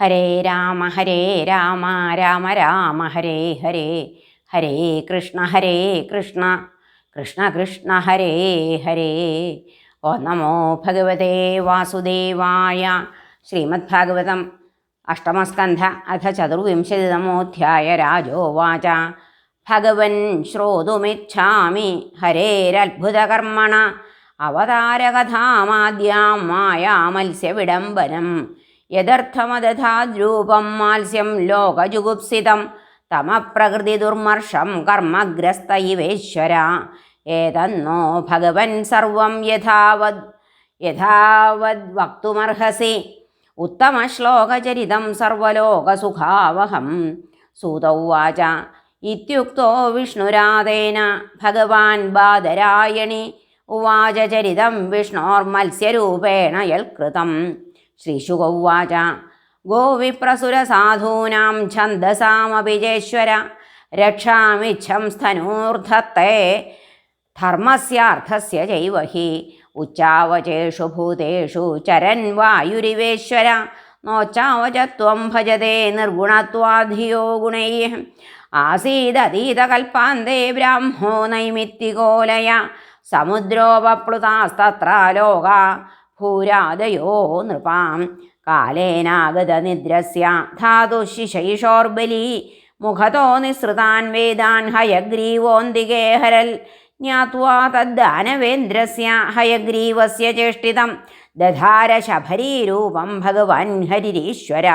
ഹരേ രാമ ഹരേ രാമ രാമ രാമ ഹരേ ഹരേ ഹരേ കൃഷ്ണ ഹരേ കൃഷ്ണ കൃഷ്ണ കൃഷ്ണ ഹരേ ഹരേ. ഓ നമോ ഭഗവതേ വാസുദേവായ ശ്രീമദ്ഭാഗവതം അഷ്ടമസ്കന്ധ അഥ ചതുർവിംശതിതമോധ്യായ രാജോവാച. ഭഗവൻ ശ്രോതുമിച്ഛാമി ഹരേരത്ഭുതകർമ്മണ അവതാരകഥാമാദ്യാം മായാമത്സ്യവിഡംബനം യദർത്ഥമദധാദ്രൂപം മാത്സ്യം ലോകജുഗുപ്സിതം. തമപ്രകൃതിദുർമർഷം കർമ്മഗ്രസ്ത ഇവേശ്വര ഏതന്നോ ഭഗവൻ സർവം യഥാവത് യഥാവത് വക്തുമർഹസി. ഉത്തമശ്ലോകചരിതം സർവലോകസുഖാവഹം. സൂതൗവാച ഇത്യുക്തോ വിഷ്ണുരാധേന. ഭഗവാൻ ബാദരായണി. ഉവാച ചരിതം വിഷ്ണോർമത്സ്യരൂപേണ യൽകൃതം. ശ്രീശുകൗവാച ഗോവിപ്രസുരസാധൂനാം ഛന്ദസാമപി ചേശ്വര രക്ഷാമിച്ഛം സ്ഥനൂർധത്തെ ധർമ്മസ്യാർത്ഥസ്യ ചൈവ ഹി ഉച്ചാവചേഷു ഭൂതേഷു ചരൻ വായുരിവേശ്വര. നോച്ചാവചത്വം ഭജതേ നിർഗുണത്വാധിയോ ഗുണൈ. ആസീദതീതകൽപ്പാന്തേ ബ്രാഹ്മോ നൈമിത്തികോലയ. സമുദ്രോപപ്ലുതാസ്തത്ര ലോക ഭൂരാദയോ നൃപാം. കാലേനാഗത നിദ്രസ്യ ധാതുശിശൈഷോർബലി മുഖതോ നിസൃതാൻ വേദാൻ ഹയഗ്രീവോന്തികേ ഹരൽ. ജ്ഞാത്വാ തദ്ദാനവേന്ദ്രസ്യ ഹയഗ്രീവസ്യ ചേഷ്ടിതം. ദധാര ശബരീരൂപം ഭഗവാൻ ഹരിരീശ്വര.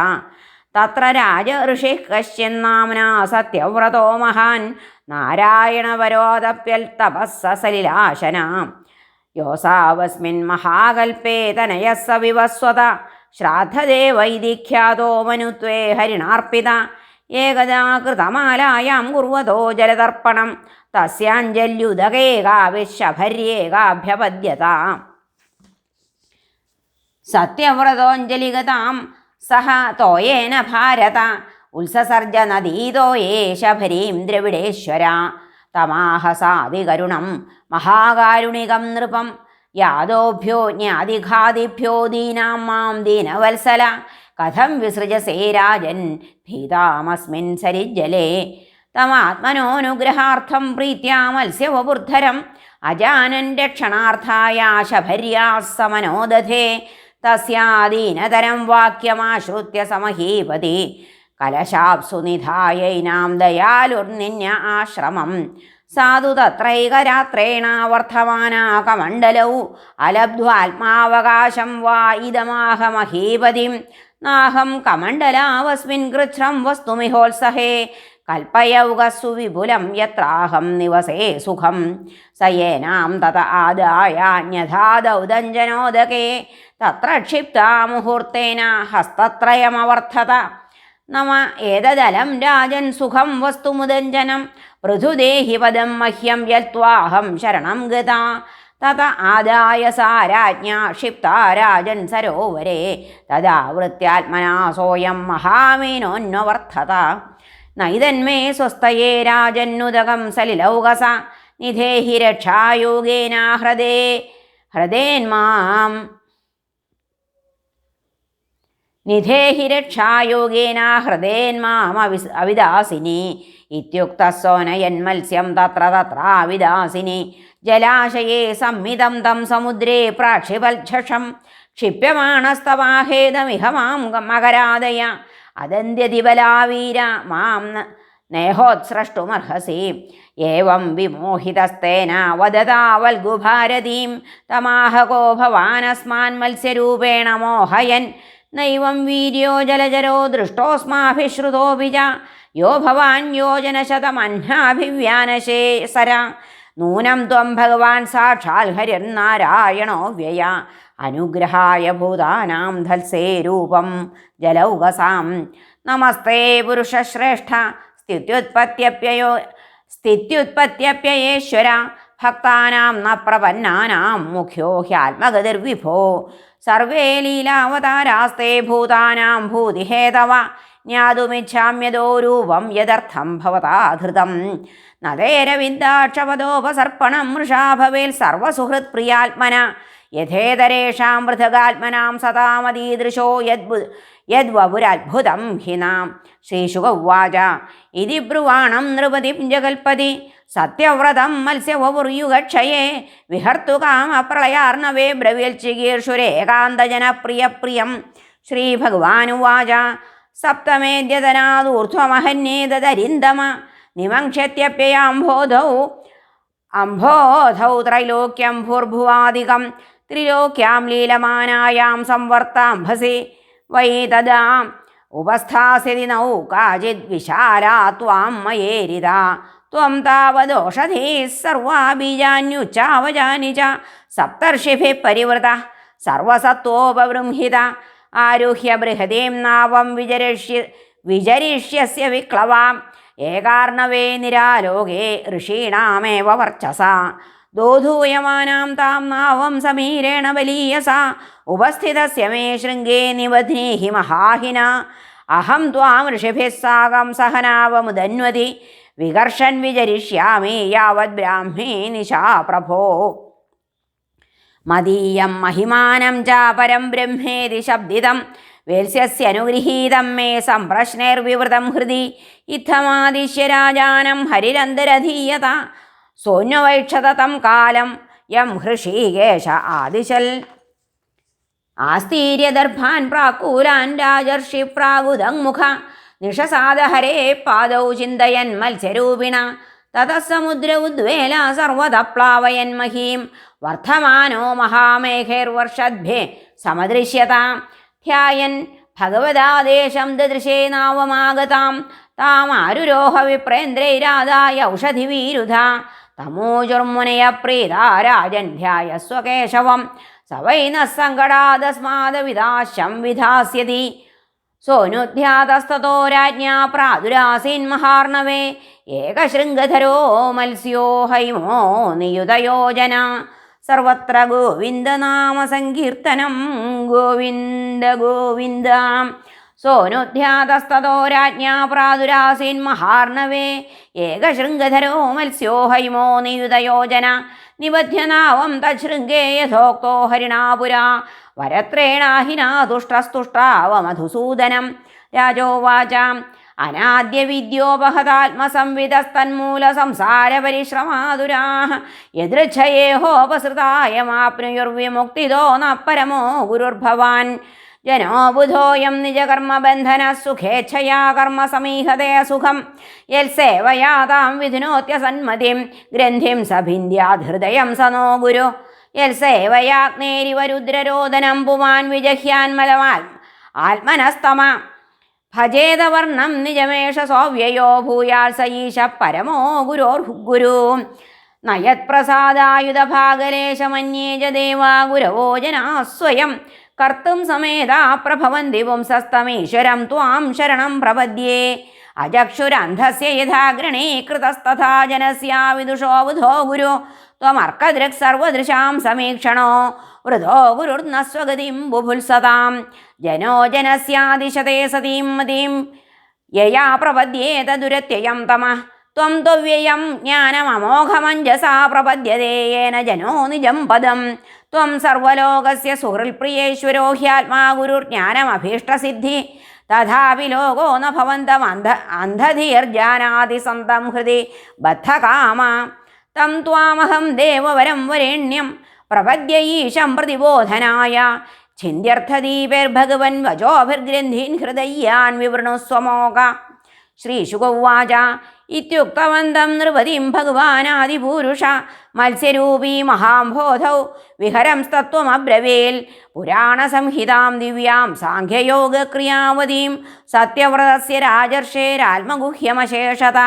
തത്ര രാജ ഋഷി കശ്ചിന്നാംനാ സത്യവ്രതോ മഹാൻ. നാരായണവരോദപ്യൽ തപസ്സസലിലാശന യോസാവസ്മിൻ മഹാകൽപ്പേ തനയഃ സ വിവസ്വത ശ്രാദ്ധദേ വൈദിഖ്യാതോ മനുത്വേ ഹരിണാർപ്പിത ഏകദാ കൃതമാലായാം കുർവതോ ജലതർപ്പണം തസ്യാഞ്ജല്യുദകേകാവിശഭര്യേകാഭ്യപദ്യത സത്യവ്രതോഞ്ജലിഗതാം സഹ തോയേന ഭാരത ഉത്സസർജ നദീതോയേ ശബരീം ദ്രവിഡേശ്വര തമാഹസാദികരുണം മഹാകാരുണികം നൃപം. യാദോഭ്യോ ജ്ഞാതിഘാതിഭ്യോ ദീനാം മാം ദീനവത്സല. കഥം വിസൃജസേ രാജൻ. ഭീതാമസ്മിൻ സരിജ്ജലേ. തമാത്മനോനുഗ്രഹാർത്ഥം പ്രീത്യാ മത്സ്യവപുർധരം അജാനൻ രക്ഷണാർത്ഥായ ശഭര്യാസമനോദധേ തസ്യാദീനതരം വാക്യമാശ്രുത്യ സമഹീപതി. കലശാപ്സു നിധായൈനാം ദയാലുർനിന്യ ആശ്രമം. സാധു തത്രൈകരാത്രേണ വർദ്ധമാനാ കമണ്ഡലൗ അലബ്ധ്വാത്മാവകാശം വാ ഇതമാഹ മഹീപതിം നാഹം കമണ്ഡലാവസ്മിൻ കൃച്ഛ്രം വസ്തുമിഹോത്സഹേ. കൽപ്പയൗകസ്സു വിപുലം യത്രാഹം നിവസേ സുഖം. സയേനാം തത ആദായാന്യഥാദൗദഞ്ജനോദകേ തത്ര ക്ഷിപ്താ മുഹൂർത്തേന ഹസ്തത്രയമവർദ്ധത. നമ ഏതദലം രാജൻ സുഖം വസ്തുമുദഞ്ജനം പൃഥുദേഹി പദം മഹ്യം യത്വാഹം ശരണം ഗത. തത ആദായ സാ ക്ഷിപ്ത രാജൻ സരോവരേ. തദാ വൃത്യാത്മനാ സോയം മഹാമീനോന്വവർദ്ധത നൈതന്മേ സ്വസ്ഥയേ രാജന്നുദകം സലിലൗകസ. നിധേഹി രക്ഷായോഗേനാ ഹൃദേ. ഹൃദേന്മാം നിധേഹി രക്ഷായോഗേന ഹൃദേന്മാമവി അവിദാസിനി. ഇത്യുക്ത സോനയന്മത്സ്യം തത്ര തത്രാവിദാസിനി ജലാശയേ സംമിതം തം സമുദ്രേ പ്രാക്ഷിപൽക്ഷഷം. ക്ഷിപ്യമാണസ്തവാഹേതമിഹ മാം മകരാദയ. അദന്ത്യതിബലാവീര മാം നേഹോത്സ്രഷ്ടുമർഹസി. ഏവം വിമോഹിതസ്തേന വദതാവൽഗുഭാരതീം തമാഹകോ ഭവാനസ്മാൻ മത്സ്യരൂപേണ മോഹയൻ. നൈവം വീര്യോ ജലജരോ ദൃഷ്ടോസ്മാഭിശ്രുതോപി ച യോ ഭവാൻ യോജനശതമഹ്നാഭിവ്യാനശേ സര. നൂനം ത്വം ഭഗവാൻ സാക്ഷാൽ ഹരിർനാരായണോ വ്യയ. അനുഗ്രഹായ ഭൂതാനാം ധൽസേ രൂപം ജലൗകസാം നമസ്തേ പുരുഷശ്രേഷ്ഠ. സ്ഥിത്യുത്പത്യപ്യയോ സ്ഥിത്യുത്പത്യപ്യയേശ്വര. ഭക്താനാം ന പ്രപന്നാനാം മുഖ്യോ ഹ്യാത്മഗതിർവിഭോ സർവേ ലീലാവതാരാസ്തേ ഭൂതാനാം ഭൂതിഹേതവ. ജ്ഞാതുമിച്ഛാമ്യതോ രൂപം യദർത്ഥം ഭവതാധൃതം നദേരവിന്ദാക്ഷപദോപസർപ്പണം മൃഷാ ഭവേൽ സർവസുഹൃത് പ്രിയാത്മന. യഥേതരേഷാം പൃഥകാത്മനാം സതാമതീദൃശോ യദ്ബു യദ്വപുരത്ഭുതം ഹി നാം. ശ്രീശുക ഉവാച ഇതി ബ്രുവാണം നൃപതിം ജഗൽപതി. സത്യവ്രതം മത്സ്യവപുർയുഗക്ഷയേ വിഹർത്തുകാമ പ്രളയാർണവേ ബ്രവ്യൽ ചികീർഷുരേകാന്തജനപ്രിയപ്രിയം. ശ്രീഭഗവാനുവാച സപ്തമേദ്യതനാദൂർധ്വമഹന്യേതരിന്ദമ നിമങ്ഷ്യത്യപ്യയാംബോധൗ അംഭോധൗ ത്രൈലോക്യം ഭൂർഭുവാദികം ത്രിലോക്യാം ലീലമാനായാം സംവർത്താംഭസി വൈ തദാം ഉപസ്ഥാസ്യതി നൗ കാചിത് വിശാലാ ത്വാം മയേരിത. ത്വം താവദോഷധീ സർവാ ബീജാന്യുച്ചാവജാനി ച സപ്തർഷിഭി പരിവൃത സർവസത്വോപബൃംഹിത ആരുഹ്യ ബൃഹതീം നാവം വിചരിഷ്യ വിചരിഷ്യസ്യ വിക്ലവാം ഏകാർണവേ നിരാലോകേ ഋഷീണാമേവ വർച്ചസ ദോധൂയമാനാം താം നാവം സമീരേണ ബലീയസ ഉപസ്ഥിതസ്യ മേ ശൃംഗേ നിബധ്നീഹി മഹാഹിന അഹം ത്വാം ഋഷിഭിസ്സാകം സഹനാവമുദന്വതി വികർഷൻ വിചരിഷ്യാമി യാവത് ബ്രാഹ്മീ നിശാ പ്രഭോ. മദീയം മഹിമാനം ച പരം ബ്രഹ്മേതി ശബ്ദിതം. വേത്സ്യനുഗൃഹീതം മേ സംപ്രശ്നൈർവിവൃതം ഹൃദി. ഇത്തമാദിശ്യ രാജാനം ഹരിരന്തരധീയത. സോന്യവൈക്ഷത തം കാലം യം ഹൃഷീകേശ ആദിശൽ. ആസ്തീര്യദർഭാൻ പ്രാക്കൂലാൻ രാജർഷി പ്രാഗുദങ്മുഖ നിഷസാദഹരേ പാദൗ ചിന്തയൻ മത്സ്യരൂപിണ. തതസമുദ്ര ഉദ്വേല സർവത പ്ലാവയൻ മഹീം. വർദ്ധമാനോ മഹാമേഘൈർവർഷദ്ഭേ സമദൃശ്യതാം. ധ്യായൻ ഭഗവതാദേശം ദദൃശേ നാവമാഗതാം താമാരുരോഹ വിപ്രേന്ദ്രൈരാധായ ഔഷധിവീരുധ. തമോജുർമുനയ പ്രീതാ രാജൻ ധ്യായസ്വ കേശവം സ വൈ ന വിധാസ്യതി. സോനുധ്യാതസ്തോ രാജ്ഞാ പ്രാദുരാസീൻ മഹാർണവേ ഏകശൃംഗധരോ മത്സ്യോ ഹൈമോ നിയുതയോജന. സർവത്ര ഗോവിന്ദനാമ സങ്കീർത്തനം ഗോവിന്ദ ഗോവിന്ദ. സോനുധ്യാതസ്തോ രാജ്ഞാ പ്രാദുരാസീൻ മഹാർണവേ ഏകശൃംഗധരോ മത്സ്യോ ഹൈമോ നിയുതയോജന. നിബധ്യനാവം തശൃംഗേ യഥോക്തോ ഹരിണാപുര. വരത്രേണാഹിനാ തുഷ്ടസ്തുഷ്ടാവ മധുസൂദനം രാജോവാച അനാദ്യ വിദ്യോപഹതാത്മസംവിധസ്തന്മൂല സംസാര പരിശ്രമാതുരാ യദൃച്ഛയേഹോപസൃതായമാപ്നുയുർവിമുക്തിദോ ന പരമോ ഗുരുർഭവാൻ. ജനോ ബുധോയം നിജകർമ്മബന്ധന സുഖേച്ഛയാ കർമ്മ സമീഹതേ സുഖം യൽസേവയാതാം വിധുനോത്യസന്മതിം. ഗ്രന്ഥിം സഭിന്ദ്യാ ഹൃദയം സനോ ഗുരു. യൽസേവയാഗ്നേരിവ രുദ്രരോദനം പുമാൻ വിജഹ്യാൻ മലമാൽ ആത്മനസ്തമ. ഭജേതവർണം നിജമേഷ സോവ്യയോ ഭൂയാൽ സയീശ പരമോ ഗുരോർ ഗുരു. നയത്പ്രസാദായുധഭാഗലേശമന്യേജ ദേവാ ഗുരവോ ജനാ സ്വയം. കർത്തും സമേതാ പ്രഭവന്തി പുംസസ്തമീശ്വരം ത്വാം ശരണം പ്രപദ്യേ. അജക്ഷുരന്ധസ്യ യഥാഗ്രണീകൃതസ്തഥാ ജനസ്യാ വിദുഷോ ബുധോ ഗുരു. ത്വമർക്കദൃക് സർവദൃശാം സമീക്ഷണോ വൃതോ ഗുരുർന്ന സ്വഗതിം ബുഭുത്സതാം ജനോ ജനസ്യാദിശതേ സതീം മതീം യയാ പ്രപദ്യേത ദുരത്യയം തമ ത്വം ത്വവ്യയം ജ്ഞാനമമോഘമഞ്ജസാ പ്രപദ്യതേയേന ജനോ നിജം പദം ത്വം സർവലോകസ്യ സുഹൃൽപ്രിയേശ്വരോ ഹ്യാത്മാ ഗുരുർജ്ഞാനമഭീഷ്ടസിദ്ധി തഥാപി ലോകോ ന ഭവന്തം അന്ധ അന്ധധീർജാനാതി ഹൃദി ബദ്ധകാമ തം ത്വാമഹം ദേവവരം വരേണ്യം പ്രപദ്യ ഈശം പ്രതിബോധനായ. ഛിന്യർത്ഥദീപൈർഭഗവൻ വചോഭിർഗ്രന്ഥീൻ ഹൃദയ്യാൻ വിവൃണുസ്വമോക. ശ്രീശുഗൗവാച ഇത്യുക്തവന്തം നൃപതിം ഭഗവാനാദിപൂരുഷ മത്സ്യരൂപീ മഹാംബോധൗ വിഹരംസ്തത്വമബ്രവേൽ പുരാണസംഹിതാം ദിവ്യാം സാഖ്യയോഗക്രിയാവതീം സത്യവ്രതസ്യ രാജർഷേരാത്മഗുഹ്യമശേഷത.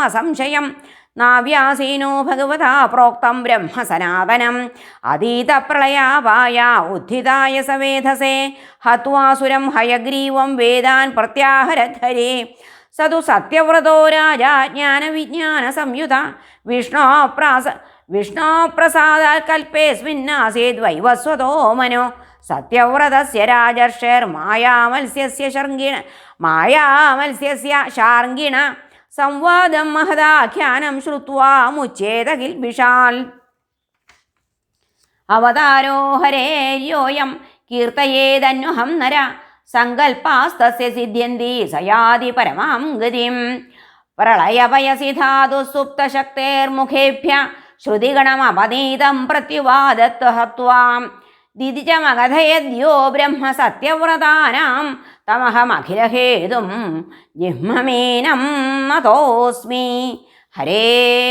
അസംശയം നാവ്യാസീനോ ഭഗവതാ പ്രോക്തം ബ്രഹ്മ സനാതനം അതീതപ്രളയാപായ ഉദ്ധിതായ സവേധസേ. ഹത്വാസുരം ഹയഗ്രീവം വേദാൻ പ്രത്യാഹരധരേ. സതു സത്യവ്രതോ രാജാ ജ്ഞാനവിജ്ഞാന സംയുത വിഷ്ണോ പ്രാസ വിഷ്ണോ പ്രസാദാൽ കൽപ്പേസ്മിന്നാസേത് വൈവസ്വതോ മനോ. സത്യവ്രതസ്യ രാജർഷേർ മായാമത്സ്യസ്യ ശർഗിണ മായാമത്സ്യസ്യ ശാർഗിണ സംവാദം മഹദാഖ്യാനം ശ്രുത്വാ മുച്ചേതകിൽ കിൽബിഷാൽ അവതാരോ ഹരേര്യോയം കീർത്തയേതന്വഹം നര സങ്കൽപ്പാസ്തസ്യ സിദ്ധ്യന്തി സയാതി പരമാം ഗതിം. പ്രളയവയസി ധാതു സുപ്തശക്തേർമുഖേഭ്യ ശ്രുതിഗണമപനീതം പ്രത്യുവാദത്വ ഹത്വാം ദിതിജമകഥയദ്യോ ബ്രഹ്മ സത്യവ്രതാനാം തമഹമഖിലഹേതും ജിഹ്മമീനം നതോസ്മി ഹരേ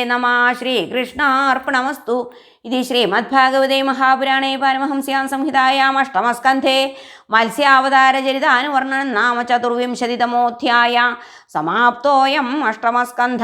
നമ ശ്രീകൃഷ്ണാർപ്പണമസ്തു ഇത് ശ്രീമദ്ഭാഗവതേ മഹാപുരാണേ പരമഹംസ്യാം സംഹിതായാം അഷ്ടമസ്കന്ധേ മത്സ്യാവതാരചരിതാനുവർണൻ നാമ ചതുർവിംശതിതമോധ്യായ സമാപ്തോയം അഷ്ടമസ്കന്ധ